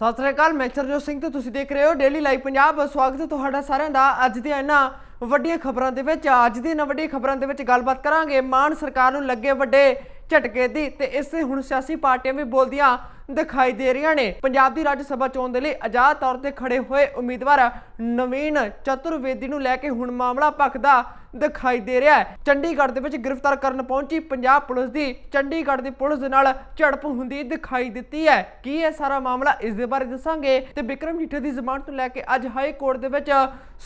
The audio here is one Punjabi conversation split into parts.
ਸਤਿ ਸ੍ਰੀ ਅਕਾਲ, ਮੈਂ ਚਰਜੋਤ ਸਿੰਘ ਤੇ ਤੁਸੀਂ ਦੇਖ ਰਹੇ ਹੋ ਡੇਲੀ ਲਾਈਵ ਪੰਜਾਬ। ਸਵਾਗਤ ਹੈ ਤੁਹਾਡਾ ਸਾਰਿਆਂ ਦਾ ਅੱਜ ਦੀਆਂ ਇਹਨਾਂ ਵੱਡੀਆਂ ਖਬਰਾਂ ਦੇ ਵਿੱਚ। ਅੱਜ ਦੀ ਇਹਨਾਂ ਵੱਡੀਆਂ ਖਬਰਾਂ ਦੇ ਵਿੱਚ ਗੱਲਬਾਤ ਕਰਾਂਗੇ। ਮਾਨ ਸਰਕਾਰ ਨੂੰ ਲੱਗੇ ਵੱਡੇ ਝਟਕੇ ਦੀ ਤੇ ਇਸ ਹੁਣ ਸਿਆਸੀ ਪਾਰਟੀਆਂ ਵੀ ਬੋਲਦੀਆਂ ਦਿਖਾਈ ਦੇ ਰਹੀਆਂ ਨੇ। ਪੰਜਾਬ ਦੀ ਰਾਜ ਸਭਾ ਚੋਣ ਦੇ ਲਈ ਆਜ਼ਾਦ ਤੌਰ ਤੇ ਖੜੇ ਹੋਏ ਉਮੀਦਵਾਰ ਨਵੀਨ ਚਤੁਰਵੇਦੀ ਨੂੰ ਲੈ ਕੇ ਹੁਣ ਮਾਮਲਾ ਭਖਦਾ ਦਿਖਾਈ ਦੇ ਰਿਹਾ ਹੈ। ਚੰਡੀਗੜ੍ਹ ਦੇ ਵਿੱਚ ਗ੍ਰਿਫਤਾਰ ਕਰਨ ਪਹੁੰਚੀ ਪੰਜਾਬ ਪੁਲਿਸ ਦੀ ਚੰਡੀਗੜ੍ਹ ਦੀ ਪੁਲਿਸ ਦੇ ਨਾਲ ਝੜਪ ਹੁੰਦੀ ਦਿਖਾਈ ਦਿੱਤੀ ਹੈ। ਕੀ ਇਹ ਸਾਰਾ ਮਾਮਲਾ ਇਸ ਦੇ ਬਾਰੇ ਦੱਸਾਂਗੇ ਤੇ ਵਿਕਰਮ ਜੀਠੇ ਦੀ ਜ਼ਮਾਨਤ ਨੂੰ ਲੈ ਕੇ ਅੱਜ ਹਾਈ ਕੋਰਟ ਦੇ ਵਿੱਚ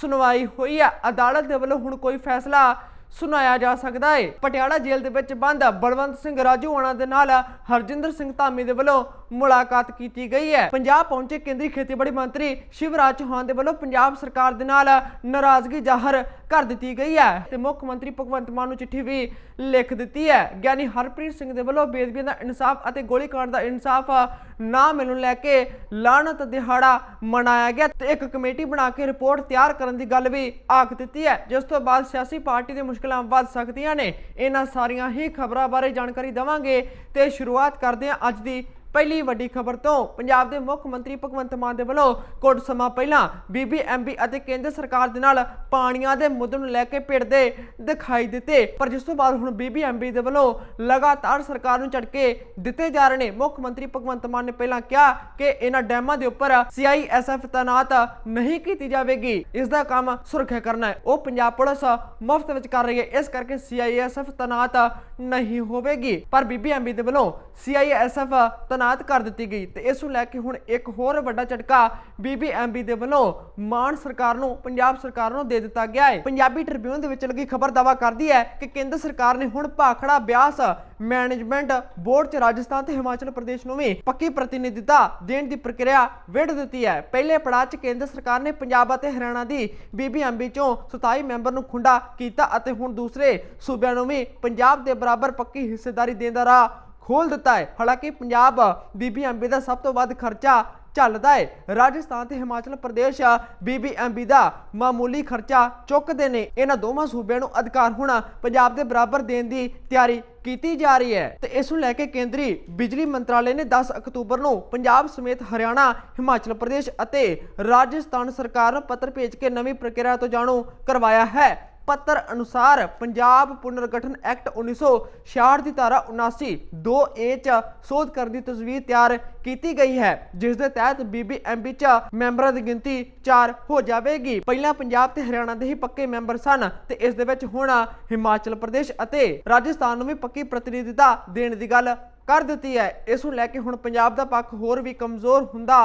ਸੁਣਵਾਈ ਹੋਈ ਹੈ। ਅਦਾਲਤ ਦੇ ਵੱਲੋਂ ਹੁਣ ਕੋਈ ਫੈਸਲਾ ਸੁਣਾਇਆ ਜਾ ਸਕਦਾ ਹੈ ਪਟਿਆਲਾ ਜੇਲ੍ਹ ਦੇ ਵਿੱਚ ਬੰਦ ਬਲਵੰਤ ਸਿੰਘ ਰਾਜੂਆਣਾ ਦੇ ਨਾਲ ਹਰਜਿੰਦਰ ਸਿੰਘ ਧਾਮੀ ਦੇ ਵੱਲੋਂ ਮੁਲਾਕਾਤ ਕੀਤੀ ਗਈ ਹੈ। ਪੰਜਾਬ ਪਹੁੰਚੇ ਕੇਂਦਰੀ ਖੇਤੀਬਾੜੀ ਮੰਤਰੀ ਸ਼ਿਵਰਾਜ ਚੌਹਾਨ ਦੇ ਵੱਲੋਂ ਪੰਜਾਬ ਸਰਕਾਰ ਦੇ ਨਾਲ ਨਾਰਾਜ਼ਗੀ ਜ਼ਾਹਰ ਕਰ ਦਿੱਤੀ ਗਈ ਹੈ ਤੇ ਮੁੱਖ ਮੰਤਰੀ ਭਗਵੰਤ ਮਾਨ ਨੂੰ ਚਿੱਠੀ ਵੀ ਲਿਖ ਦਿੱਤੀ ਹੈ। ਗਿਆਨੀ ਹਰਪ੍ਰੀਤ ਸਿੰਘ ਦੇ ਵੱਲੋਂ ਬੇਦਬੀਆਂ ਦਾ ਇਨਸਾਫ ਅਤੇ ਗੋਲੀਕਾਂਡ ਦਾ ਇਨਸਾਫ ਨਾ ਮਿਲਣ ਲੈ ਕੇ ਲਾਹਨਤ ਦਿਹਾੜਾ ਮਨਾਇਆ ਗਿਆ ਤੇ ਇੱਕ ਕਮੇਟੀ ਬਣਾ ਕੇ ਰਿਪੋਰਟ ਤਿਆਰ ਕਰਨ ਦੀ ਗੱਲ ਵੀ ਆਖ ਦਿੱਤੀ ਹੈ। ਜਿਸ ਤੋਂ ਬਾਅਦ ਸਿਆਸੀ ਪਾਰਟੀ ਦੀਆਂ ਮੁਸ਼ਕਲਾਂ ਵੱਧ ਸਕਦੀਆਂ ਨੇ। ਇਹਨਾਂ ਸਾਰੀਆਂ ਹੀ ਖਬਰਾਂ ਬਾਰੇ ਜਾਣਕਾਰੀ ਦਵਾਂਗੇ ਤੇ ਸ਼ੁਰੂਆਤ ਕਰਦੇ ਹਾਂ ਅੱਜ ਦੀ ਪਹਿਲੀ ਵੱਡੀ ਖਬਰ ਤੋਂ ਪੰਜਾਬ ਦੇ ਮੁੱਖ ਮੰਤਰੀ ਭਗਵੰਤ ਮਾਨ ਦੇ ਵੱਲੋਂ ਕੁਝ ਸਮਾਂ ਪਹਿਲਾਂ ਬੀਬੀਐਮਬੀ ਅਤੇ ਕੇਂਦਰ ਸਰਕਾਰ ਦੇ ਨਾਲ ਪਾਣੀਆਂ ਦੇ ਮੁੱਦੇ ਨੂੰ ਲੈ ਕੇ ਭਿੜਦੇ ਦਿਖਾਈ ਦਿੱਤੇ। ਪਰ ਜਿਸ ਤੋਂ ਬਾਅਦ ਹੁਣ ਬੀਬੀਐਮਬੀ ਦੇ ਵੱਲੋਂ ਲਗਾਤਾਰ ਸਰਕਾਰ ਨੂੰ ਝਟਕੇ ਦਿੱਤੇ ਜਾ ਰਹੇ ਨੇ, ਮੁੱਖ ਮੰਤਰੀ ਭਗਵੰਤ ਮਾਨ ਨੇ ਪਹਿਲਾਂ ਕਿਹਾ ਕਿ ਇਹਨਾਂ ਡੈਮਾਂ ਦੇ ਉੱਪਰ ਸੀਆਈਐਸਐਫ ਤਾਇਨਾਤ ਨਹੀਂ ਕੀਤੀ ਜਾਵੇਗੀ। ਇਸ ਦਾ ਕੰਮ ਸੁਰੱਖਿਆ ਕਰਨਾ ਹੈ। ਉਹ ਪੰਜਾਬ ਪੁਲਿਸ ਮੁਫਤ ਵਿੱਚ ਕਰ ਰਹੀ ਹੈ। ਇਸ ਕਰਕੇ ਸੀਆਈਐਸਐਫ ਤਾਇਨਾਤ ਨਹੀਂ ਹੋਵੇਗੀ। ਪਰ ਬੀਬੀਐਮਬੀ ਦੇ ਵੱਲੋਂ ਸੀਆਈਐਸਐਫ ਤਾਇਨਾਤ ਕਰ ਦਿੱਤੀ ਗਈ ਤੇ ਇਸ ਨੂੰ ਲੈ ਕੇ ਹੁਣ ਇੱਕ ਹੋਰ ਵੱਡਾ ਝਟਕਾ ਬੀਬੀਐਮਬੀ ਦੇ ਵੱਲੋਂ ਮਾਨ ਸਰਕਾਰ ਨੂੰ, ਪੰਜਾਬ ਸਰਕਾਰ ਨੂੰ ਦੇ ਦਿੱਤਾ ਗਿਆ ਹੈ। ਪੰਜਾਬੀ ਟ੍ਰਿਬਿਊਨ ਦੇ ਵਿੱਚ ਲੱਗੀ ਖਬਰ ਦਾਵਾ ਕਰਦੀ ਹੈ ਕਿ ਕੇਂਦਰ ਸਰਕਾਰ ਨੇ ਹੁਣ ਭਾਖੜਾ ਬਿਆਸ ਮੈਨੇਜਮੈਂਟ ਬੋਰਡ 'ਚ ਰਾਜਸਥਾਨ ਤੇ ਹਿਮਾਚਲ ਪ੍ਰਦੇਸ਼ ਨੂੰ ਵੀ ਪੱਕੀ ਪ੍ਰਤੀਨਿਧਤਾ ਦੇਣ ਦੀ ਪ੍ਰਕਿਰਿਆ ਵਿੱਢ ਦਿੱਤੀ ਹੈ। ਪਹਿਲੇ ਪੜਾਅ 'ਚ ਕੇਂਦਰ ਸਰਕਾਰ ਨੇ ਪੰਜਾਬ ਅਤੇ ਹਰਿਆਣਾ ਦੀ ਬੀਬੀਐਮਬੀ 'ਚੋਂ 27 ਮੈਂਬਰ ਨੂੰ ਖੁੰਡਾ ਕੀਤਾ ਅਤੇ ਹੁਣ ਦੂਸਰੇ ਸੂਬਿਆਂ ਨੂੰ ਵੀ ਪੰਜਾਬ ਦੇ ਬਰਾਬਰ ਪੱਕੀ ਹਿੱਸੇਦਾਰੀ ਦੇਣ ਦਾ ਰਾਹ ਖੋਲ ਦਿੱਤਾ ਹੈ। ਹਾਲਾਂਕਿ ਪੰਜਾਬ ਬੀਬੀਐਮਬੀ ਦਾ ਸਭ ਤੋਂ ਵੱਧ ਖਰਚਾ ਝੱਲਦਾ ਹੈ। ਰਾਜਸਥਾਨ ਤੇ ਹਿਮਾਚਲ ਪ੍ਰਦੇਸ਼ ਬੀਬੀਐਮਬੀ ਦਾ ਮਾਮੂਲੀ ਖਰਚਾ ਚੁੱਕਦੇ ਨੇ। ਇਹਨਾਂ ਦੋਵਾਂ ਸੂਬਿਆਂ ਨੂੰ ਅਧਿਕਾਰ ਹੁਣ ਪੰਜਾਬ ਦੇ ਬਰਾਬਰ ਦੇਣ ਦੀ ਤਿਆਰੀ ਕੀਤੀ ਜਾ ਰਹੀ ਹੈ। ਤੇ ਇਸ ਨੂੰ ਲੈ ਕੇ ਕੇਂਦਰੀ ਬਿਜਲੀ ਮੰਤਰਾਲੇ ਨੇ 10 ਅਕਤੂਬਰ ਨੂੰ ਪੰਜਾਬ ਸਮੇਤ ਹਰਿਆਣਾ, ਹਿਮਾਚਲ ਪ੍ਰਦੇਸ਼ ਅਤੇ ਰਾਜਸਥਾਨ ਸਰਕਾਰ ਨੂੰ ਪੱਤਰ ਭੇਜ ਕੇ ਨਵੀਂ ਪ੍ਰਕਿਰਿਆ ਤੋਂ ਜਾਣੂ ਕਰਵਾਇਆ ਹੈ। ਪੱਤਰ ਅਨੁਸਾਰ ਪੰਜਾਬ ਪੁਨਰਗਠਨ ਐਕਟ 1966 ਦੀ ਧਾਰਾ 79 2A ਚ ਸੋਧ ਕਰਨ ਦੀ ਤਜਵੀਜ਼ ਤਿਆਰ ਕੀਤੀ ਗਈ ਹੈ, ਜਿਸ ਦੇ ਤਹਿਤ ਬੀਬੀਐਮਬੀ ਚ ਮੈਂਬਰਾਂ ਦੀ ਗਿਣਤੀ 4 ਹੋ ਜਾਵੇਗੀ। ਪਹਿਲਾਂ ਪੰਜਾਬ ਤੇ ਹਰਿਆਣਾ ਦੇ ਹੀ ਪੱਕੇ ਮੈਂਬਰ ਸਨ ਤੇ ਇਸ ਦੇ ਵਿੱਚ ਹੁਣ ਹਿਮਾਚਲ ਪ੍ਰਦੇਸ਼ ਅਤੇ ਰਾਜਸਥਾਨ ਨੂੰ ਵੀ ਪੱਕੀ ਪ੍ਰਤੀਨਿਧਤਾ ਦੇਣ ਦੀ ਗੱਲ ਕਰ ਦਿੱਤੀ ਹੈ। ਇਸ ਨੂੰ ਲੈ ਕੇ ਹੁਣ ਪੰਜਾਬ ਦਾ ਪੱਖ ਹੋਰ ਵੀ ਕਮਜ਼ੋਰ ਹੁੰਦਾ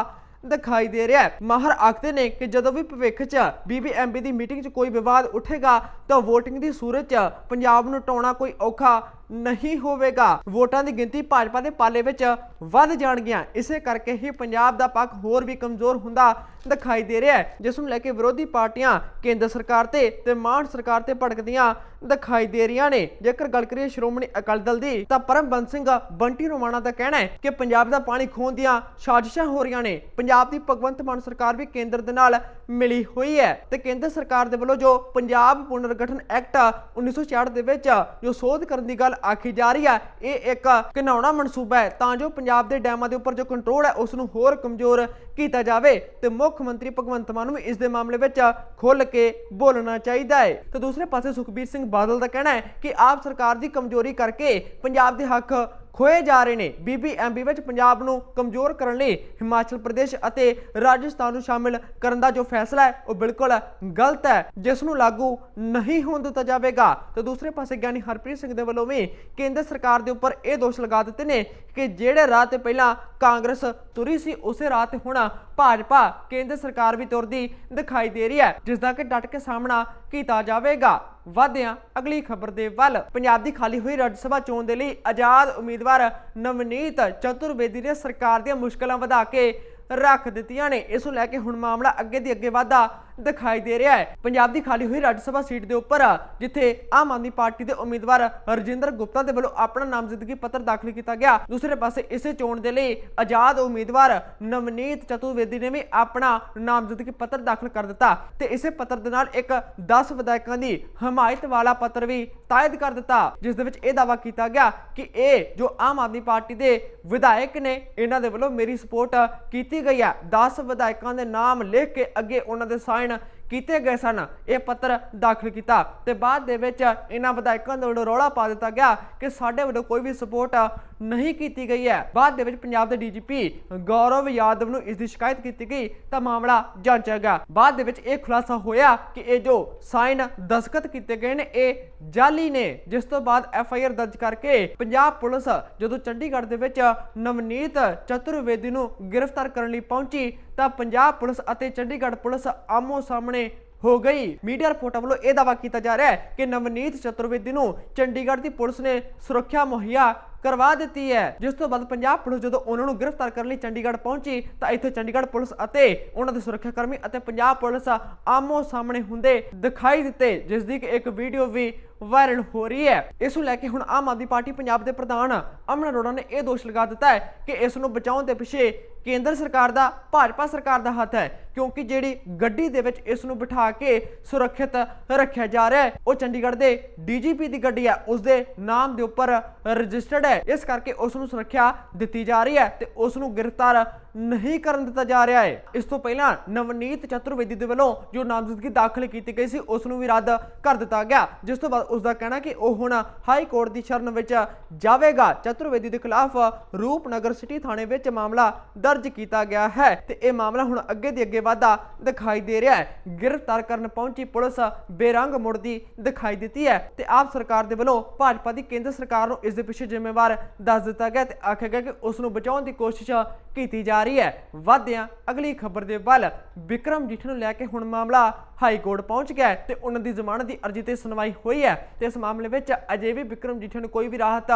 ਦਿਖਾਈ ਦੇ ਰਿਹਾ ਹੈ। ਮਾਹਰ ਆਖਦੇ ਨੇ ਕਿ ਜਦੋਂ ਵੀ ਭਵਿੱਖ 'ਚ ਬੀਬੀਐਮਬੀ ਦੀ ਮੀਟਿੰਗ 'ਚ ਕੋਈ ਵਿਵਾਦ ਉੱਠੇਗਾ ਤਾਂ VOTING ਦੀ ਸੂਰਤ 'ਚ ਪੰਜਾਬ ਨੂੰ ਟਾਉਣਾ ਕੋਈ ਔਖਾ ਨਹੀਂ ਹੋਵੇਗਾ। ਵੋਟਾਂ ਦੀ ਗਿਣਤੀ ਭਾਜਪਾ ਦੇ ਪਾਲੇ ਵਿੱਚ ਵੱਧ ਜਾਣਗੀਆਂ। ਇਸੇ ਕਰਕੇ ਹੀ ਪੰਜਾਬ ਦਾ ਪੱਖ ਹੋਰ ਵੀ ਕਮਜ਼ੋਰ ਹੁੰਦਾ ਦਿਖਾਈ ਦੇ ਰਿਹਾ ਹੈ, ਜਿਸ ਨੂੰ ਲੈ ਕੇ ਵਿਰੋਧੀ ਪਾਰਟੀਆਂ ਕੇਂਦਰ ਸਰਕਾਰ ਤੇ ਤੇ ਮਾਨ ਸਰਕਾਰ ਤੇ ਭੜਕਦੀਆਂ ਦਿਖਾਈ ਦੇ ਰਹੀਆਂ ਨੇ। ਜੇਕਰ ਗੱਲ ਕਰੀਏ ਸ਼੍ਰੋਮਣੀ ਅਕਾਲੀ ਦਲ ਦੀ, ਤਾਂ ਪਰਮਬੰਦ ਸਿੰਘ ਬੰਟੀ ਰੋਮਾਣਾ ਦਾ ਕਹਿਣਾ ਹੈ ਕਿ ਪੰਜਾਬ ਦਾ ਪਾਣੀ ਖੋਹਣ ਦੀਆਂ ਸਾਜ਼ਿਸ਼ਾਂ ਹੋ ਰਹੀਆਂ ਨੇ। ਪੰਜਾਬ ਦੀ ਭਗਵੰਤ ਮਾਨ ਸਰਕਾਰ ਵੀ ਕੇਂਦਰ ਦੇ ਨਾਲ ਮਿਲੀ ਹੋਈ ਹੈ। ਤੇ ਕੇਂਦਰ ਸਰਕਾਰ ਦੇ ਵੱਲੋਂ ਜੋ ਪੰਜਾਬ ਪੁਨਰਗਠਨ ਐਕਟ 1966 ਦੇ ਵਿੱਚ ਜੋ ਸੋਧ ਕਰਨ ਦੀ ਗੱਲ ਆਖੀ ਜਾ ਰਹੀ ਹੈ, ਇਹ ਇੱਕ ਘਨਾਉਣਾ ਮਨਸੂਬਾ ਹੈ। ਤਾਂ ਜੋ ਪੰਜਾਬ ਦੇ ਡੈਮਾਂ ਦੇ ਉੱਪਰ ਜੋ ਕੰਟਰੋਲ ਹੈ ਉਸ ਨੂੰ ਹੋਰ ਕਮਜ਼ੋਰ ਕੀਤਾ ਜਾਵੇ ਤੇ ਮੁੱਖ ਮੰਤਰੀ ਭਗਵੰਤ ਮਾਨ ਨੂੰ ਵੀ ਇਸ ਦੇ ਮਾਮਲੇ ਵਿੱਚ ਖੁੱਲ ਕੇ ਬੋਲਣਾ ਚਾਹੀਦਾ ਹੈ। ਤੇ ਦੂਸਰੇ ਪਾਸੇ ਸੁਖਬੀਰ ਸਿੰਘ ਬਾਦਲ ਦਾ ਕਹਿਣਾ ਹੈ ਕਿ ਆਪ ਸਰਕਾਰ ਦੀ ਕਮਜ਼ੋਰੀ ਕਰਕੇ ਪੰਜਾਬ ਦੇ ਹੱਕ ਖੋਏ ਜਾ ਰਹੇ ਨੇ। ਬੀਬੀਐਮਬੀ ਵਿੱਚ ਪੰਜਾਬ ਨੂੰ ਕਮਜ਼ੋਰ ਕਰਨ ਲਈ ਹਿਮਾਚਲ ਪ੍ਰਦੇਸ਼ ਅਤੇ ਰਾਜਸਥਾਨ ਨੂੰ ਸ਼ਾਮਿਲ ਕਰਨ ਦਾ ਜੋ ਫੈਸਲਾ ਹੈ, ਉਹ ਬਿਲਕੁਲ ਗਲਤ ਹੈ। ਜਿਸ ਨੂੰ ਲਾਗੂ ਨਹੀਂ ਹੋਣ ਦਿੱਤਾ ਜਾਵੇਗਾ। ਤੇ ਦੂਸਰੇ ਪਾਸੇ ਗਿਆਨੀ ਹਰਪ੍ਰੀਤ ਸਿੰਘ ਦੇ ਵੱਲੋਂ ਵੀ ਕੇਂਦਰ ਸਰਕਾਰ ਦੇ ਉੱਪਰ ਇਹ ਦੋਸ਼ ਲਗਾ ਦਿੱਤੇ ਨੇ ਕਿ ਜਿਹੜੇ ਰਾਹ ਤੇ ਪਹਿਲਾਂ ਕਾਂਗਰਸ ਤੁਰੀ ਸੀ, ਉਸੇ ਰਾਹ ਤੇ ਹੁਣ ਭਾਜਪਾ ਕੇਂਦਰ ਸਰਕਾਰ ਵੀ ਤੁਰਦੀ ਦਿਖਾਈ ਦੇ ਰਹੀ ਹੈ। ਜਿਸ ਦਾ ਕਿ ਡਟ ਕੇ ਸਾਹਮਣਾ ਕੀਤਾ ਜਾਵੇਗਾ। ਵਾਧਿਆਂ, ਅਗਲੀ ਖਬਰ ਦੇ ਵੱਲ। ਪੰਜਾਬ ਦੀ ਖਾਲੀ ਹੋਈ ਰਾਜ ਸਭਾ ਚੋਣ ਦੇ ਲਈ ਆਜ਼ਾਦ ਉਮੀਦਵਾਰ ਨਵਨੀਤ ਚਤੁਰਵੇਦੀ ਨੇ ਸਰਕਾਰ ਦੀਆਂ ਮੁਸ਼ਕਲਾਂ ਵਧਾ ਕੇ ਰੱਖ ਦਿੱਤੀਆਂ ਨੇ। ਇਸ ਨੂੰ ਲੈ ਕੇ ਹੁਣ ਮਾਮਲਾ ਅੱਗੇ ਦੀ ਅੱਗੇ ਵਧਦਾ ਦਿਖਾਈ ਦੇ ਰਿਹਾ ਹੈ। ਪੰਜਾਬ ਦੀ ਖਾਲੀ ਹੋਈ ਰਾਜ ਸਭਾ ਸੀਟ ਦੇ ਉੱਪਰ, ਜਿੱਥੇ ਆਮ ਆਦਮੀ ਪਾਰਟੀ ਦੇ ਉਮੀਦਵਾਰ ਰਜਿੰਦਰ ਗੁਪਤਾ ਦੇ ਵੱਲੋਂ ਆਪਣਾ ਨਾਮਜ਼ਦਗੀ ਪੱਤਰ ਦਾਖਲ ਕੀਤਾ ਗਿਆ। ਦੂਸਰੇ ਪਾਸੇ ਇਸੇ ਚੋਣ ਦੇ ਲਈ ਆਜ਼ਾਦ ਉਮੀਦਵਾਰ ਨਵਨੀਤ ਚਤੁਰਵੇਦੀ ਨੇ ਵੀ ਆਪਣਾ ਨਾਮਜ਼ਦਗੀ ਪੱਤਰ ਦਾਖਲ ਕਰ ਦਿੱਤਾ ਤੇ ਇਸੇ ਪੱਤਰ ਦੇ ਨਾਲ ਇੱਕ 10 ਵਿਧਾਇਕਾਂ ਦੀ ਹਮਾਇਤ ਵਾਲਾ ਪੱਤਰ ਵੀ ਤਾਇਦ ਕਰ ਦਿੱਤਾ, ਜਿਸ ਦੇ ਵਿੱਚ ਇਹ ਦਾਅਵਾ ਕੀਤਾ ਗਿਆ ਕਿ ਇਹ ਜੋ ਆਮ ਆਦਮੀ ਪਾਰਟੀ ਦੇ ਵਿਧਾਇਕ ਨੇ, ਇਹਨਾਂ ਦੇ ਵੱਲੋਂ ਮੇਰੀ ਸਪੋਰਟ ਕੀਤੀ ਗਈ ਹੈ। 10 ਵਿਧਾਇਕਾਂ ਦੇ ਨਾਮ ਲਿਖ ਕੇ ਅੱਗੇ ਉਹਨਾਂ ਦੇ ਸਾਈਨ ਕੀਤੇ ਗਏ ਸਨ। ਇਹ ਪੱਤਰ ਦਾਖਲ ਕੀਤਾ ਤੇ ਬਾਅਦ ਦੇ ਵਿੱਚ ਇਹਨਾਂ ਵਿਧਾਇਕਾਂ ਦੇ ਵੱਲੋਂ ਰੌਲਾ ਪਾ ਦਿੱਤਾ ਗਿਆ ਕਿ ਸਾਡੇ ਵੱਲੋਂ ਕੋਈ ਵੀ ਸਪੋਰਟ ਨਹੀਂ ਕੀਤੀ ਗਈ ਹੈ। ਬਾਅਦ ਦੇ ਵਿੱਚ ਪੰਜਾਬ ਦੇ ਡੀਜੀਪੀ ਗੌਰਵ ਯਾਦਵ ਨੂੰ ਇਸ ਦੀ ਸ਼ਿਕਾਇਤ ਕੀਤੀ ਗਈ ਤਾਂ ਮਾਮਲਾ ਜਾਂਚਿਆ ਗਿਆ। ਬਾਅਦ ਦੇ ਵਿੱਚ ਇਹ ਖੁਲਾਸਾ ਹੋਇਆ ਕਿ ਇਹ ਜੋ ਸਾਈਨ ਦਸਖਤ ਕੀਤੇ ਗਏ ਨੇ, ਇਹ ਜਾਲੀ ਨੇ, ਜਿਸ ਤੋਂ ਬਾਅਦ ਐਫ ਆਈ ਆਰ ਦਰਜ ਕਰਕੇ ਪੰਜਾਬ ਪੁਲਿਸ ਜਦੋਂ ਚੰਡੀਗੜ੍ਹ ਦੇ ਵਿੱਚ ਨਵਨੀਤ ਚਤੁਰਵੇਦੀ ਨੂੰ ਗ੍ਰਿਫਤਾਰ ਕਰਨ ਲਈ ਪਹੁੰਚੀ ਤਾਂ ਪੰਜਾਬ ਪੁਲਿਸ ਅਤੇ ਚੰਡੀਗੜ੍ਹ ਪੁਲਿਸ ਆਮੋ ਸਾਹਮਣੇ ਹੋ ਗਈ। ਮੀਡੀਆ ਰਿਪੋਰਟਾਂ ਵੱਲੋਂ ਇਹ ਦਾਅਵਾ ਕੀਤਾ ਜਾ ਰਿਹਾ ਹੈ ਕਿ ਨਵਨੀਤ ਚਤੁਰਵੇਦੀ ਨੂੰ ਚੰਡੀਗੜ੍ਹ ਦੀ ਪੁਲਿਸ ਨੇ ਸੁਰੱਖਿਆ ਮੁਹੱਈਆ ਕਰਵਾ ਦਿੱਤੀ ਹੈ। ਜਿਸ ਤੋਂ ਬਾਅਦ ਪੰਜਾਬ ਪੁਲਿਸ ਜਦੋਂ ਉਹਨਾਂ ਨੂੰ ਗ੍ਰਿਫਤਾਰ ਕਰਨ ਲਈ ਚੰਡੀਗੜ੍ਹ ਪਹੁੰਚੀ, ਤਾਂ ਇੱਥੇ ਚੰਡੀਗੜ੍ਹ ਪੁਲਿਸ ਅਤੇ ਉਹਨਾਂ ਦੇ ਸੁਰੱਖਿਆ ਕਰਮੀ ਅਤੇ ਪੰਜਾਬ ਪੁਲਿਸ ਆਮੋ ਸਾਹਮਣੇ ਹੁੰਦੇ ਦਿਖਾਈ ਦਿੱਤੇ, ਜਿਸ ਦੀ ਕਿ ਇੱਕ ਵੀਡੀਓ ਵੀ ਵਾਇਰਲ ਹੋ ਰਹੀ ਹੈ। ਇਸ ਨੂੰ ਲੈ ਕੇ ਹੁਣ ਆਮ ਆਦਮੀ ਪਾਰਟੀ ਪੰਜਾਬ ਦੇ ਪ੍ਰਧਾਨ ਅਮਨ ਅਰੋੜਾ ਨੇ ਇਹ ਦੋਸ਼ ਲਗਾ ਦਿੱਤਾ ਹੈ ਕਿ ਇਸ ਨੂੰ ਬਚਾਉਣ ਦੇ ਪਿੱਛੇ ਕੇਂਦਰ ਸਰਕਾਰ ਦਾ, ਭਾਜਪਾ ਸਰਕਾਰ ਦਾ ਹੱਥ ਹੈ, ਕਿਉਂਕਿ ਜਿਹੜੀ ਗੱਡੀ ਦੇ ਵਿੱਚ ਇਸ ਨੂੰ ਬਿਠਾ ਕੇ ਸੁਰੱਖਿਅਤ ਰੱਖਿਆ ਜਾ ਰਿਹਾ ਹੈ, ਉਹ ਚੰਡੀਗੜ੍ਹ ਦੇ ਡੀਜੀਪੀ ਦੀ ਗੱਡੀ ਹੈ, ਉਸ ਦੇ ਨਾਮ ਦੇ ਉੱਪਰ ਰਜਿਸਟਰਡ ਹੈ। ਇਸ ਕਰਕੇ ਉਸ ਨੂੰ ਸੁਰੱਖਿਆ ਦਿੱਤੀ ਜਾ ਰਹੀ ਹੈ ਤੇ ਉਸ ਨੂੰ ਗ੍ਰਿਫਤਾਰ ਨਹੀਂ ਕਰਨ ਦਿੱਤਾ ਜਾ ਰਿਹਾ ਹੈ। ਇਸ ਤੋਂ ਪਹਿਲਾਂ ਨਵਨੀਤ ਚਤੁਰਵੇਦੀ ਦੇ ਵੱਲੋਂ ਜੋ ਨਾਮਜ਼ਦਗੀ ਦਾਖਲ ਕੀਤੀ ਗਈ ਸੀ, ਉਸ ਨੂੰ ਵੀ ਰੱਦ ਕਰ ਦਿੱਤਾ ਗਿਆ। ਜਿਸ ਤੋਂ ਬਾਅਦ ਉਸ ਦਾ ਕਹਿਣਾ ਕਿ ਉਹ ਹੁਣ ਹਾਈ ਕੋਰਟ ਦੀ ਸ਼ਰਨ ਵਿੱਚ ਜਾਵੇਗਾ। ਚਤੁਰਵੇਦੀ ਦੇ ਖਿਲਾਫ ਰੂਪਨਗਰ ਸਿਟੀ ਥਾਣੇ ਵਿੱਚ ਮਾਮਲਾ ਦਰਜ ਕੀਤਾ ਗਿਆ ਹੈ ਤੇ ਇਹ ਮਾਮਲਾ ਹੁਣ ਅੱਗੇ ਦੀ ਅੱਗੇ ਵਧਦਾ ਦਿਖਾਈ ਦੇ ਰਿਹਾ ਹੈ। ਗ੍ਰਿਫਤਾਰ ਕਰਨ ਪਹੁੰਚੀ ਪੁਲਿਸ ਬੇਰੰਗ ਮੁੜਦੀ ਦਿਖਾਈ ਦਿੱਤੀ ਹੈ ਤੇ ਆਪ ਸਰਕਾਰ ਦੇ ਵੱਲੋਂ ਭਾਜਪਾ ਦੀ ਕੇਂਦਰ ਸਰਕਾਰ ਨੂੰ ਇਸ ਦੇ ਪਿੱਛੇ ਜ਼ਿੰਮੇਵਾਰ ਦੱਸ ਦਿੱਤਾ ਗਿਆ ਤੇ ਆਖਿਆ ਗਿਆ ਕਿ ਉਸ ਨੂੰ ਬਚਾਉਣ ਦੀ ਕੋਸ਼ਿਸ਼ ਕੀਤੀ ਜਾ ਰਹੀ ਹੈ। ਵਾਧਿਆਂ ਅਗਲੀ ਖਬਰ ਦੇ ਵੱਲ ਵਿਕਰਮ ਜੀਠ ਨੂੰ ਲੈ ਕੇ ਹੁਣ ਮਾਮਲਾ ਹਾਈ ਕੋਰਟ ਪਹੁੰਚ ਗਿਆ ਤੇ ਉਹਨਾਂ ਦੀ ਜ਼ਮਾਨਤ ਦੀ ਅਰਜ਼ੀ ਤੇ ਸੁਣਵਾਈ ਹੋਈ ਹੈ। ਤੇ ਇਸ ਮਾਮਲੇ ਵਿੱਚ ਅਜੇ ਵੀ ਵਿਕਰਮ ਜੀਠ ਨੂੰ ਕੋਈ ਵੀ ਰਾਹਤ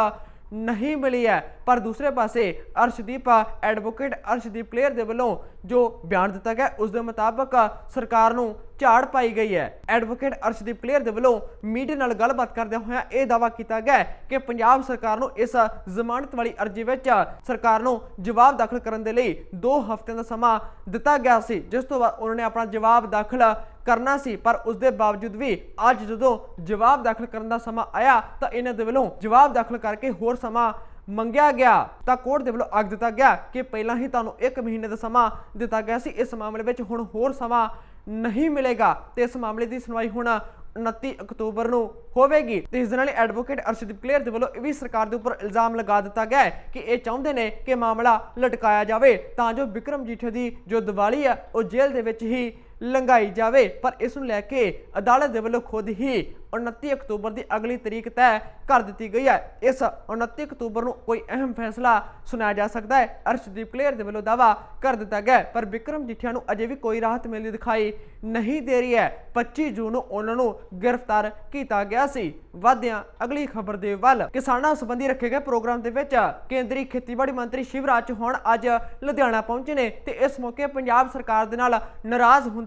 ਨਹੀਂ ਮਿਲੀ ਹੈ। ਪਰ ਦੂਸਰੇ ਪਾਸੇ ਅਰਸ਼ਦੀਪ ਐਡਵੋਕੇਟ ਅਰਸ਼ਦੀਪ ਕਲੇਅਰ ਦੇ ਵੱਲੋਂ ਜੋ ਬਿਆਨ ਦਿੱਤਾ ਗਿਆ, ਉਸ ਦੇ ਮੁਤਾਬਕ ਸਰਕਾਰ ਨੂੰ ਝਾੜ ਪਾਈ ਗਈ ਹੈ। ਐਡਵੋਕੇਟ ਅਰਸ਼ਦੀਪ ਕਲੇਅਰ ਦੇ ਵੱਲੋਂ ਮੀਡੀਆ ਨਾਲ ਗੱਲਬਾਤ ਕਰਦਿਆਂ ਹੋਇਆਂ ਇਹ ਦਾਅਵਾ ਕੀਤਾ ਗਿਆ ਕਿ ਪੰਜਾਬ ਸਰਕਾਰ ਨੂੰ ਇਸ ਜ਼ਮਾਨਤ ਵਾਲੀ ਅਰਜ਼ੀ ਵਿੱਚ ਸਰਕਾਰ ਨੂੰ ਜਵਾਬ ਦਾਖਲ ਕਰਨ ਦੇ ਲਈ 2 ਹਫ਼ਤਿਆਂ ਦਾ ਸਮਾਂ ਦਿੱਤਾ ਗਿਆ ਸੀ, ਜਿਸ ਤੋਂ ਬਾਅਦ ਉਹਨਾਂ ਨੇ ਆਪਣਾ ਜਵਾਬ ਦਾਖਲ ਕਰਨਾ ਸੀ, ਪਰ ਉਸ ਦੇ ਬਾਵਜੂਦ ਵੀ ਅੱਜ ਜਦੋਂ ਜਵਾਬ ਦਾਖਲ ਕਰਨ ਦਾ ਸਮਾਂ ਆਇਆ, ਤਾਂ ਇਹਨਾਂ ਦੇ ਵੱਲੋਂ ਜਵਾਬ ਦਾਖਲ ਕਰਕੇ ਹੋਰ ਸਮਾਂ ਮੰਗਿਆ ਗਿਆ। ਤਾਂ ਕੋਰਟ ਦੇ ਵੱਲੋਂ ਆਖ ਦਿੱਤਾ ਗਿਆ ਕਿ ਪਹਿਲਾਂ ਹੀ ਤੁਹਾਨੂੰ 1 ਮਹੀਨੇ ਦਾ ਸਮਾਂ ਦਿੱਤਾ ਗਿਆ ਸੀ। ਇਸ ਮਾਮਲੇ ਵਿੱਚ ਹੁਣ ਹੋਰ ਸਮਾਂ ਨਹੀਂ ਮਿਲੇਗਾ ਤੇ ਇਸ ਮਾਮਲੇ ਦੀ ਸੁਣਵਾਈ ਹੁਣ 29 ਅਕਤੂਬਰ ਨੂੰ ਹੋਵੇਗੀ। ਤੇ ਇਸ ਦੇ ਨਾਲ ਐਡਵੋਕੇਟ ਅਰਸ਼ਦੀਪ ਕਲੇਅਰ ਦੇ ਵੱਲੋਂ ਇਹ ਵੀ ਸਰਕਾਰ ਦੇ ਉੱਪਰ ਇਲਜ਼ਾਮ ਲਗਾ ਦਿੱਤਾ ਗਿਆ ਹੈ ਕਿ ਇਹ ਚਾਹੁੰਦੇ ਨੇ ਕਿ ਮਾਮਲਾ ਲਟਕਾਇਆ ਜਾਵੇ। ਤਾਂ ਜੋ ਵਿਕਰਮ ਜੀਠੇ ਦੀ ਜੋ ਦੀਵਾਲੀ ਹੈ, ਉਹ ਜੇਲ੍ਹ ਦੇ ਵਿੱਚ ਹੀ ਲੰਘਾਈ ਜਾਵੇ। ਪਰ ਇਸ ਨੂੰ ਲੈ ਕੇ ਅਦਾਲਤ ਦੇ ਵੱਲੋਂ ਖੁਦ ਹੀ 29 ਅਕਤੂਬਰ ਦੀ ਅਗਲੀ ਤਰੀਕ ਤੈਅ ਕਰ ਦਿੱਤੀ ਗਈ ਹੈ। ਇਸ 29 ਅਕਤੂਬਰ ਨੂੰ ਕੋਈ ਅਹਿਮ ਫੈਸਲਾ ਸੁਣਾਇਆ ਜਾ ਸਕਦਾ ਹੈ। ਅਰਸ਼ਦੀਪ ਕਲੇਅਰ ਦੇ ਵੱਲੋਂ ਦਾਵਾ ਕਰ ਦਿੱਤਾ ਗਿਆ ਪਰ ਵਿਕਰਮ ਜਿੱਠਿਆ ਨੂੰ ਅਜੇ ਵੀ ਕੋਈ ਰਾਹਤ ਮਿਲਦੀ ਦਿਖਾਈ ਨਹੀਂ ਦੇ ਰਹੀ ਹੈ। 25 ਜੂਨ ਨੂੰ ਉਹਨਾਂ ਨੂੰ ਗ੍ਰਿਫਤਾਰ ਕੀਤਾ ਗਿਆ ਸੀ। ਵਾਧਿਆਂ ਅਗਲੀ ਖਬਰ ਦੇ ਵੱਲ ਕਿਸਾਨਾਂ ਸੰਬੰਧੀ ਰੱਖੇ ਗਏ ਪ੍ਰੋਗਰਾਮ ਦੇ ਵਿੱਚ ਕੇਂਦਰੀ ਖੇਤੀਬਾੜੀ ਮੰਤਰੀ ਸ਼ਿਵਰਾਜ ਚੌਹਾਨ ਅੱਜ ਲੁਧਿਆਣਾ ਪਹੁੰਚੇ ਨੇ ਤੇ ਇਸ ਮੌਕੇ ਪੰਜਾਬ ਸਰਕਾਰ ਦੇ ਨਾਲ ਨਾਰਾਜ਼ ਹੁੰਦੇ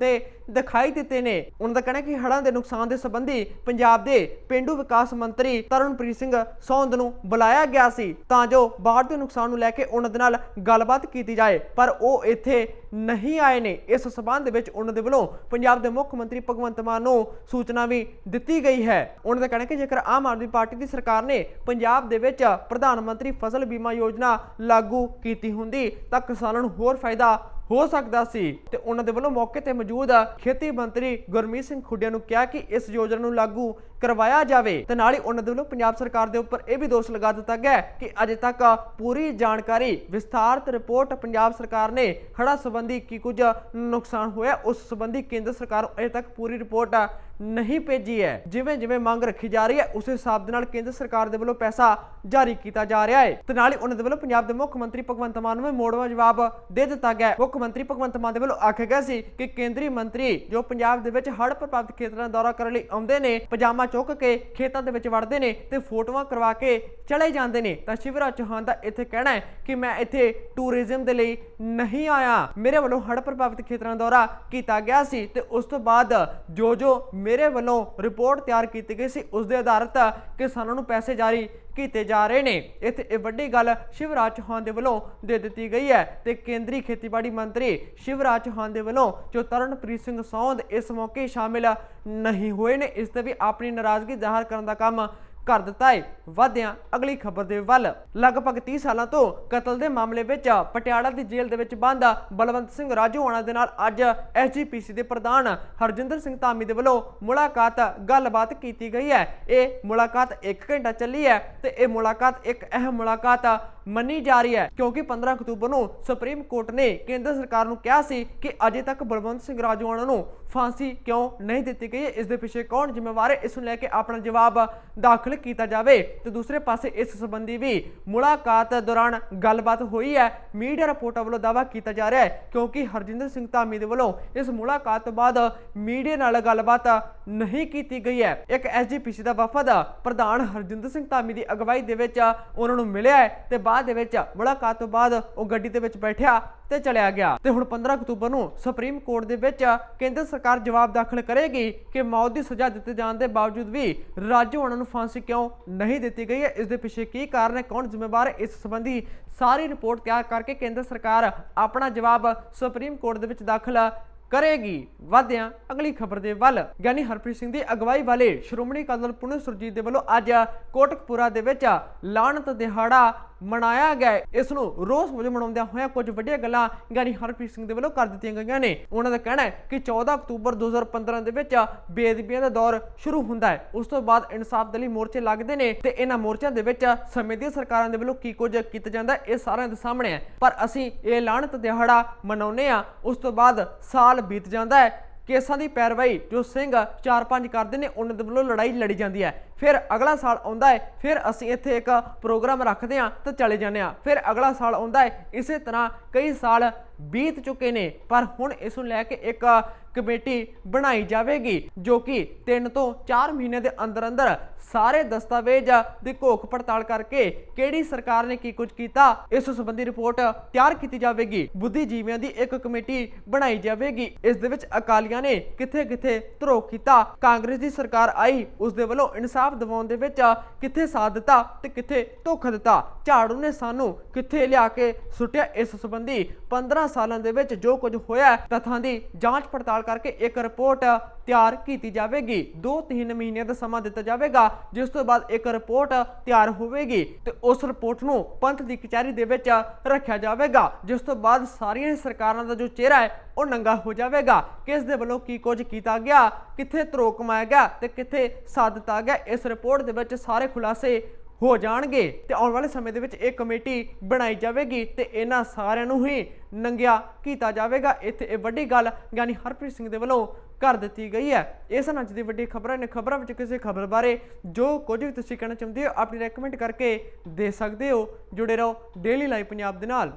ਦਿਖਾਈ ਦਿੱਤੇ ਨੇ। ਉਹਨਾਂ ਦਾ ਕਹਿਣਾ ਕਿ ਹੜ੍ਹਾਂ ਦੇ ਨੁਕਸਾਨ ਦੇ ਸੰਬੰਧੀ ਪੰਜਾਬ ਦੇ ਪਿੰਡੂ ਵਿਕਾਸ ਮੰਤਰੀ ਤਰਨਪ੍ਰੀਤ ਸਿੰਘ ਸੌਂਦ ਨੂੰ ਬੁਲਾਇਆ ਗਿਆ ਸੀ ਤਾਂ ਜੋ ਬਾੜ ਦੇ ਨੁਕਸਾਨ ਨੂੰ ਲੈ ਕੇ ਉਹਨਾਂ ਦੇ ਨਾਲ ਗੱਲਬਾਤ ਕੀਤੀ ਜਾਏ। ਪਰ ਉਹ ਇੱਥੇ ਨਹੀਂ ਆਏ ਨੇ। ਇਸ ਸਬੰਧ ਵਿੱਚ ਉਹਨਾਂ ਦੇ ਵੱਲੋਂ ਪੰਜਾਬ ਦੇ ਮੁੱਖ ਮੰਤਰੀ ਭਗਵੰਤ ਮਾਨ ਨੂੰ ਸੂਚਨਾ ਵੀ ਦਿੱਤੀ ਗਈ ਹੈ। ਉਹਨਾਂ ਦਾ ਕਹਿਣਾ ਕਿ ਜੇਕਰ ਆਮ ਆਦਮੀ ਪਾਰਟੀ ਦੀ ਸਰਕਾਰ ਨੇ ਪੰਜਾਬ ਦੇ ਵਿੱਚ ਪ੍ਰਧਾਨ ਮੰਤਰੀ ਫਸਲ ਬੀਮਾ ਯੋਜਨਾ ਲਾਗੂ ਕੀਤੀ ਹੁੰਦੀ ਤਾਂ ਕਿਸਾਨਾਂ ਨੂੰ ਹੋਰ ਫਾਇਦਾ ਹੋ ਸਕਦਾ ਸੀ ਤੇ ਉਹਨਾਂ ਦੇ ਵੱਲੋਂ ਮੌਕੇ ਤੇ ਮੌਜੂਦ ਖੇਤੀ ਮੰਤਰੀ ਗੁਰਮੀਤ ਸਿੰਘ ਖੁੱਡੀਆ ਨੂੰ ਕਿਹਾ ਕਿ ਇਸ ਯੋਜਨਾ ਨੂੰ ਲਾਗੂ ਕਰਵਾਇਆ ਜਾਵੇ ਤੇ ਨਾਲ ਹੀ ਉਹਨਾਂ ਦੇ ਵੱਲੋਂ ਪੰਜਾਬ ਸਰਕਾਰ ਦੇ ਉੱਪਰ ਇਹ ਵੀ ਦੋਸ਼ ਲਗਾ ਦਿੱਤਾ ਗਿਆ ਕਿ ਅਜੇ ਤੱਕ ਪੂਰੀ ਜਾਣਕਾਰੀ, ਵਿਸਥਾਰਤ ਰਿਪੋਰਟ ਪੰਜਾਬ ਸਰਕਾਰ ਨੇ ਹੜ੍ਹਾਂ ਸੰਬੰਧੀ ਕੀ ਕੁਝ ਨੁਕਸਾਨ ਹੋਇਆ, ਉਸ ਸੰਬੰਧੀ ਕੇਂਦਰ ਸਰਕਾਰ ਅਜੇ ਤੱਕ ਪੂਰੀ ਰਿਪੋਰਟ ਨਹੀਂ ਭੇਜੀ ਹੈ। ਜਿਵੇਂ ਜਿਵੇਂ ਮੰਗ ਰੱਖੀ ਜਾ ਰਹੀ ਹੈ, ਉਸੇ ਹਿਸਾਬ ਦੇ ਨਾਲ ਕੇਂਦਰ ਸਰਕਾਰ ਦੇ ਵੱਲੋਂ ਪੈਸਾ ਜਾਰੀ ਕੀਤਾ ਜਾ ਰਿਹਾ ਹੈ। ਤੇ ਨਾਲ ਹੀ ਉਹਨਾਂ ਦੇ ਵੱਲੋਂ ਪੰਜਾਬ ਦੇ ਮੁੱਖ ਮੰਤਰੀ ਭਗਵੰਤ ਮਾਨ ਨੂੰ ਵੀ ਮੋੜਵਾਂ ਜਵਾਬ ਦੇ ਦਿੱਤਾ ਗਿਆ ਮੁੱਖ ਮੰਤਰੀ ਭਗਵੰਤ ਮਾਨ ਦੇ ਵੱਲੋਂ ਆਖਿਆ ਗਿਆ ਸੀ ਕਿ ਕੇਂਦਰੀ ਮੰਤਰੀ ਜੋ ਪੰਜਾਬ ਦੇ ਵਿੱਚ ਹੜ੍ਹ ਪ੍ਰਭਾਵਿਤ ਖੇਤਰਾਂ ਦਾ ਦੌਰਾ ਕਰਨ ਲਈ ਆਉਂਦੇ ਨੇ, ਪਜਾਮਾ ਚੁੱਕ ਕੇ ਖੇਤਾਂ ਦੇ ਵਿੱਚ ਵੜਦੇ ਨੇ ਤੇ ਫੋਟੋਆਂ ਕਰਵਾ ਕੇ ਚਲੇ ਜਾਂਦੇ ਨੇ। ਤਾਂ ਸ਼ਿਵਰਾਜ ਚੌਹਾਨ ਦਾ ਇੱਥੇ ਕਹਿਣਾ ਹੈ ਕਿ ਮੈਂ ਇੱਥੇ ਟੂਰਿਜ਼ਮ ਦੇ ਲਈ ਨਹੀਂ ਆਇਆ। ਮੇਰੇ ਵੱਲੋਂ ਹੜ੍ਹ ਪ੍ਰਭਾਵਿਤ ਖੇਤਰਾਂ ਦਾ ਦੌਰਾ ਕੀਤਾ ਗਿਆ ਸੀ ਤੇ ਉਸ ਤੋਂ ਬਾਅਦ ਜੋ ਜੋ ਮੇਰੇ ਵੱਲੋਂ ਰਿਪੋਰਟ ਤਿਆਰ ਕੀਤੀ ਗਈ ਸੀ। ਉਸ ਦੇ ਆਧਾਰਿਤ ਕਿਸਾਨਾਂ ਨੂੰ ਪੈਸੇ ਜਾਰੀ ਕੀਤੇ ਜਾ ਰਹੇ ਨੇ। ਇੱਥੇ ਇਹ ਵੱਡੀ ਗੱਲ ਸ਼ਿਵਰਾਜ ਚੌਹਾਨ ਦੇ ਵੱਲੋਂ ਦੇ ਦਿੱਤੀ ਗਈ ਹੈ ਤੇ ਕੇਂਦਰੀ ਖੇਤੀਬਾੜੀ ਮੰਤਰੀ ਸ਼ਿਵਰਾਜ ਚੌਹਾਨ ਦੇ ਵੱਲੋਂ ਜੋ ਤਰਨਪ੍ਰੀਤ ਸਿੰਘ ਸੌਂਦ ਇਸ ਮੌਕੇ ਸ਼ਾਮਿਲ ਨਹੀਂ ਹੋਏ ਨੇ, ਇਸ ਤੇ ਵੀ ਆਪਣੀ ਨਾਰਾਜ਼ਗੀ ਜ਼ਾਹਰ ਕਰਨ ਦਾ ਕੰਮ ਕਰ ਦਿੱਤਾ ਹੈ ਵਾਧਿਆਂ ਅਗਲੀ ਖਬਰ ਦੇ ਵੱਲ। ਲਗਭਗ 30 ਸਾਲਾਂ ਤੋਂ ਕਤਲ ਦੇ ਮਾਮਲੇ ਵਿੱਚ ਪਟਿਆਲਾ ਦੀ ਜੇਲ੍ਹ ਦੇ ਵਿੱਚ ਬੰਦ ਬਲਵੰਤ ਸਿੰਘ ਰਾਜੂਆਣਾ ਦੇ ਨਾਲ ਅੱਜ ਐਸਜੀਪੀਸੀ ਦੇ ਪ੍ਰਧਾਨ ਹਰਜਿੰਦਰ ਸਿੰਘ ਧਾਮੀ ਦੇ ਵੱਲੋਂ ਮੁਲਾਕਾਤ, ਗੱਲਬਾਤ ਕੀਤੀ ਗਈ ਹੈ। ਇਹ ਮੁਲਾਕਾਤ 1 ਘੰਟਾ ਚੱਲੀ ਹੈ ਤੇ ਇਹ ਮੁਲਾਕਾਤ ਇੱਕ ਅਹਿਮ ਮੁਲਾਕਾਤ ਮੰਨੀ ਜਾ ਰਹੀ ਹੈ, ਕਿਉਂਕਿ 15 ਅਕਤੂਬਰ ਨੂੰ ਸੁਪਰੀਮ ਕੋਰਟ ਨੇ ਕੇਂਦਰ ਸਰਕਾਰ ਨੂੰ ਕਿਹਾ ਸੀ ਕਿ ਅਜੇ ਤੱਕ ਬਲਵੰਤ ਸਿੰਘ ਰਾਜੋਆਣਾ ਨੂੰ ਫਾਂਸੀ ਕਿਉਂ ਨਹੀਂ ਦਿੱਤੀ ਗਈ ਹੈ? ਇਸ ਦੇ ਪਿੱਛੇ ਕੌਣ ਜ਼ਿੰਮੇਵਾਰ ਹੈ? ਇਸ ਨੂੰ ਲੈ ਕੇ ਆਪਣਾ ਜਵਾਬ ਦਾਖਲ ਕੀਤਾ ਜਾਵੇ। ਤੇ ਦੂਸਰੇ ਪਾਸੇ ਇਸ ਸੰਬੰਧੀ ਵੀ ਮੁਲਾਕਾਤ ਦੌਰਾਨ ਗੱਲਬਾਤ ਹੋਈ ਹੈ। ਮੀਡੀਆ ਰਿਪੋਰਟਾਂ ਵੱਲੋਂ ਦਾਅਵਾ ਕੀਤਾ ਜਾ ਰਿਹਾ ਹੈ, ਕਿਉਂਕਿ ਹਰਜਿੰਦਰ ਸਿੰਘ ਧਾਮੀ ਦੇ ਵੱਲੋਂ ਇਸ ਮੁਲਾਕਾਤ ਤੋਂ ਬਾਅਦ ਮੀਡੀਆ ਨਾਲ ਗੱਲਬਾਤ ਨਹੀਂ ਕੀਤੀ ਗਈ ਹੈ। ਇੱਕ ਐਸਜੀਪੀਸੀ ਦਾ ਵਫਦ ਪ੍ਰਧਾਨ ਹਰਜਿੰਦਰ ਸਿੰਘ ਧਾਮੀ ਦੀ ਅਗਵਾਈ ਦੇ ਵਿੱਚ ਉਹਨਾਂ ਨੂੰ ਮਿਲਿਆ ਹੈ ਤੇ ਬਾਅਦ ਦੇ ਵਿੱਚ ਮੁਲਾਕਾਤ ਤੋਂ ਬਾਅਦ ਉਹ ਗੱਡੀ ਦੇ ਵਿੱਚ ਬੈਠਿਆ ਤੇ ਚਲਿਆ ਗਿਆ। ਤੇ ਹੁਣ 15 ਅਕਤੂਬਰ ਨੂੰ ਸੁਪਰੀਮ ਕੋਰਟ ਦੇ ਵਿੱਚ ਕੇਂਦਰ ਸਰਕਾਰ ਜਵਾਬ ਦਾਖਲ ਕਰੇਗੀ ਕਿ ਮੌਤ ਦੀ ਸਜ਼ਾ ਦਿੱਤੇ ਜਾਣ ਦੇ ਬਾਵਜੂਦ ਵੀ ਰਾਜੂ ਉਹਨਾਂ ਨੂੰ ਫਾਂਸੀ ਕਿਉਂ ਨਹੀਂ ਦਿੱਤੀ ਗਈ ਹੈ? ਇਸ ਦੇ ਪਿੱਛੇ ਕੀ ਕਾਰਨ ਹੈ? ਕੌਣ ਜ਼ਿੰਮੇਵਾਰ ਹੈ? ਇਸ ਸੰਬੰਧੀ ਸਾਰੀ ਰਿਪੋਰਟ ਤਿਆਰ ਕਰਕੇ ਕੇਂਦਰ ਸਰਕਾਰ ਆਪਣਾ ਜਵਾਬ ਸੁਪਰੀਮ ਕੋਰਟ ਦੇ ਵਿੱਚ ਦਾਖਲ ਕਰੇਗੀ। ਵਾਧਿਆਂ ਅਗਲੀ ਖਬਰ ਦੇ ਵੱਲ, ਗਿਆਨੀ ਹਰਪ੍ਰੀਤ ਸਿੰਘ ਦੀ ਅਗਵਾਈ ਵਾਲੇ ਸ਼੍ਰੋਮਣੀ ਅਕਾਲੀ ਦਲ ਪੁਣੇ ਸੁਰਜੀਤ ਦੇ ਵੱਲੋਂ ਅੱਜ ਕੋਟਕਪੂਰਾ ਦੇ ਵਿੱਚ ਲਾਹਨਤ ਦਿਹਾੜਾ ਮਨਾਇਆ ਗਿਆ ਇਸ ਨੂੰ ਰੋਸ ਵਜੋਂ ਮਨਾਉਂਦਿਆਂ ਹੋਇਆਂ ਕੁਝ ਵੱਡੀਆਂ ਗੱਲਾਂ ਗਿਆਨੀ ਹਰਪ੍ਰੀਤ ਸਿੰਘ ਦੇ ਵੱਲੋਂ ਕਰ ਦਿੱਤੀਆਂ ਗਈਆਂ ਨੇ। ਉਹਨਾਂ ਦਾ ਕਹਿਣਾ ਹੈ ਕਿ 14 ਅਕਤੂਬਰ 2015 ਦੇ ਵਿੱਚ ਬੇਅਦਬੀਆਂ ਦਾ ਦੌਰ ਸ਼ੁਰੂ ਹੁੰਦਾ ਹੈ। ਉਸ ਤੋਂ ਬਾਅਦ ਇਨਸਾਫ ਦੇ ਲਈ ਮੋਰਚੇ ਲੱਗਦੇ ਨੇ ਤੇ ਇਹਨਾਂ ਮੋਰਚਿਆਂ ਦੇ ਵਿੱਚ ਸਮੇਂ ਦੀਆਂ ਸਰਕਾਰਾਂ ਦੇ ਵੱਲੋਂ ਕੀ ਕੁਝ ਕੀਤਾ ਜਾਂਦਾ ਇਹ ਸਾਰਿਆਂ ਦੇ ਸਾਹਮਣੇ ਹੈ। ਪਰ ਅਸੀਂ ਇਹ ਲਾਹਨਤ ਦਿਹਾੜਾ ਮਨਾਉਂਦੇ ਆ ਉਸ ਤੋਂ ਬਾਅਦ ਸਾਲ ਬੀਤ ਜਾਂਦਾ ਹੈ। ਕੇਸਾਂ ਦੀ ਪੈਰਵਾਈ ਜੋ ਸਿੰਘ 4-5 ਕਰਦੇ ਨੇ, ਉਹਨਾਂ ਦੇ ਵੱਲੋਂ ਲੜਾਈ ਲੜੀ ਜਾਂਦੀ ਹੈ। ਫਿਰ ਅਗਲਾ ਸਾਲ ਆਉਂਦਾ ਹੈ, ਫਿਰ ਅਸੀਂ ਇੱਥੇ ਇੱਕ ਪ੍ਰੋਗਰਾਮ ਰੱਖਦੇ ਹਾਂ ਤੇ ਚਲੇ ਜਾਂਦੇ ਹਾਂ। ਫਿਰ ਅਗਲਾ ਸਾਲ ਆਉਂਦਾ ਹੈ, ਇਸੇ ਤਰ੍ਹਾਂ ਕਈ ਸਾਲ ਬੀਤ ਚੁੱਕੇ ਨੇ, ਪਰ ਹੁਣ ਇਸ ਨੂੰ ਲੈ ਕੇ ਇੱਕ ਕਮੇਟੀ ਬਣਾਈ ਜਾਵੇਗੀ, ਜੋ ਕਿ 3 ਤੋਂ 4 ਮਹੀਨੇ ਦੇ ਅੰਦਰ ਅੰਦਰ ਸਾਰੇ ਦਸਤਾਵੇਜ਼ ਦੀ ਘੋਖ ਪੜਤਾਲ ਕਰਕੇ ਕਿਹੜੀ ਸਰਕਾਰ ਨੇ ਕੀ ਕੁਝ ਕੀਤਾ, ਇਸ ਸੰਬੰਧੀ ਰਿਪੋਰਟ ਤਿਆਰ ਕੀਤੀ ਜਾਵੇਗੀ। ਬੁੱਧੀਜੀਵੀਆਂ ਦੀ ਇੱਕ ਕਮੇਟੀ ਬਣਾਈ ਜਾਵੇਗੀ। ਇਸ ਦੇ ਵਿੱਚ ਅਕਾਲੀਆਂ ਨੇ ਕਿੱਥੇ ਕਿੱਥੇ ਧਰੋਹ ਕੀਤਾ, ਕਾਂਗਰਸ ਦੀ ਸਰਕਾਰ ਆਈ, ਉਸ ਦੇ ਵੱਲੋਂ ਇਨਸਾਫ ਦਿਵਾਉਣ ਦੇ ਵਿੱਚ ਕਿੱਥੇ ਸਾਥ ਦਿੱਤਾ ਤੇ ਕਿੱਥੇ ਧੋਖਾ ਦਿੱਤਾ। ਝਾੜੂ ਨੇ ਸਾਨੂੰ ਕਿੱਥੇ ਲਿਆ ਕੇ ਸੁੱਟਿਆ, ਇਸ ਸੰਬੰਧੀ 15 ਸਾਲਾਂ ਦੇ ਵਿੱਚ ਜੋ ਕੁਝ ਹੋਇਆ, ਤਥਾਂ ਦੀ ਜਾਂਚ ਪੜਤਾਲ ਕਰਕੇ ਇੱਕ ਰਿਪੋਰਟ ਤਿਆਰ ਕੀਤੀ ਜਾਵੇਗੀ। 2-3 ਮਹੀਨਿਆਂ ਦਾ ਸਮਾਂ ਦਿੱਤਾ ਜਾਵੇਗਾ, ਜਿਸ ਤੋਂ ਬਾਅਦ ਇੱਕ ਰਿਪੋਰਟ ਤਿਆਰ ਹੋਵੇਗੀ ਤੇ ਉਸ ਰਿਪੋਰਟ ਨੂੰ ਪੰਥ ਦੀ ਕਚਹਿਰੀ ਦੇ ਵਿੱਚ ਰੱਖਿਆ ਜਾਵੇਗਾ, ਜਿਸ ਤੋਂ ਬਾਅਦ ਸਾਰੀਆਂ ਸਰਕਾਰਾਂ ਦਾ ਜੋ ਚਿਹਰਾ ਹੈ, ਉਹ ਨੰਗਾ ਹੋ ਜਾਵੇਗਾ। ਕਿਸ ਦੇ ਵੱਲੋਂ ਕੀ ਕੁਝ ਕੀਤਾ ਗਿਆ, ਕਿੱਥੇ ਧਰੋਹ ਕਮਾਇਆ ਗਿਆ ਤੇ ਕਿੱਥੇ ਸਾਥ ਦਿੱਤਾ ਗਿਆ, ਇਸ ਰਿਪੋਰਟ ਦੇ ਵਿੱਚ ਸਾਰੇ ਖੁਲਾਸੇ ਹੋ ਜਾਣਗੇ ਤੇ ਆਉਣ ਵਾਲੇ ਸਮੇਂ ਦੇ ਵਿੱਚ ਇਹ ਕਮੇਟੀ ਬਣਾਈ ਜਾਵੇਗੀ ਤੇ ਇਹਨਾਂ ਸਾਰਿਆਂ ਨੂੰ ਹੀ ਨੰਗਿਆ ਕੀਤਾ ਜਾਵੇਗਾ। ਇੱਥੇ ਇਹ ਵੱਡੀ ਗੱਲ ਗਿਆਨੀ ਹਰਪ੍ਰੀਤ ਸਿੰਘ ਦੇ ਵੱਲੋਂ ਕਰ ਦਿੱਤੀ ਗਈ ਹੈ। ਇਹ ਸਨ ਅੱਜ ਦੀ ਵੱਡੀ ਖਬਰਾਂ ਨੇ ਖਬਰਾਂ ਵਿੱਚ ਕਿਸੇ ਖਬਰ ਬਾਰੇ ਜੋ ਕੁਝ ਵੀ ਤੁਸੀਂ ਕਹਿਣਾ ਚਾਹੁੰਦੇ ਹੋ, ਆਪਣੀ ਰეკਮੈਂਡ ਕਰਕੇ ਦੇ ਸਕਦੇ ਹੋ। ਜੁੜੇ ਰਹੋ ਡੇਲੀ ਲਾਈਵ ਪੰਜਾਬ ਦੇ ਨਾਲ।